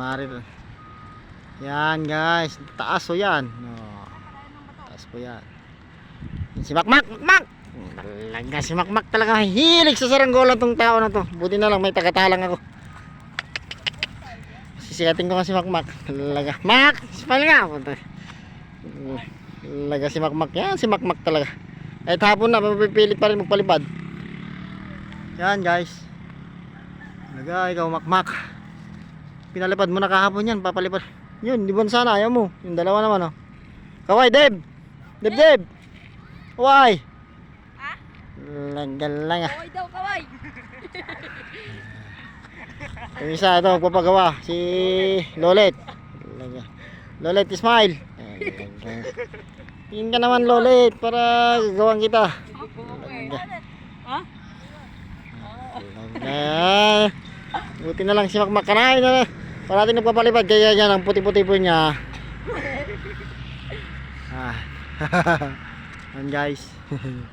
Mari. Yan guys, taas o yan. No. Taas po yan. Si Makmak, Makmak! Talaga si Makmak talaga hilig sa saranggola tong tao na to. Buti na lang may tagatalang ako. Sisigatin ko nga si Makmak. Talaga. Mak! Smile nga! Talaga si Makmak. Yan si Makmak talaga. Kahit hapon na, mapipilit pa rin magpalipad. Yan guys. Talaga, ikaw Makmak. Pinalipad mo na kahapon yan, papalipad. Yun, di ba sana ayaw mo? Yung dalawa naman oh. Kaway, Deb! Deb, Deb! Kaway! Ha? Lagal lang ah. Kaway daw, kaway. Yung isa ito, magpapagawa. Si Lolet. Lolet, smile. Tingin ka naman, Lolet, para gawang kita. Ha? Talaga. Buti na lang si Makmak kanain na. Parating nagpapalipad, kaya yan ang puti-puti po niya. ah. Yan guys.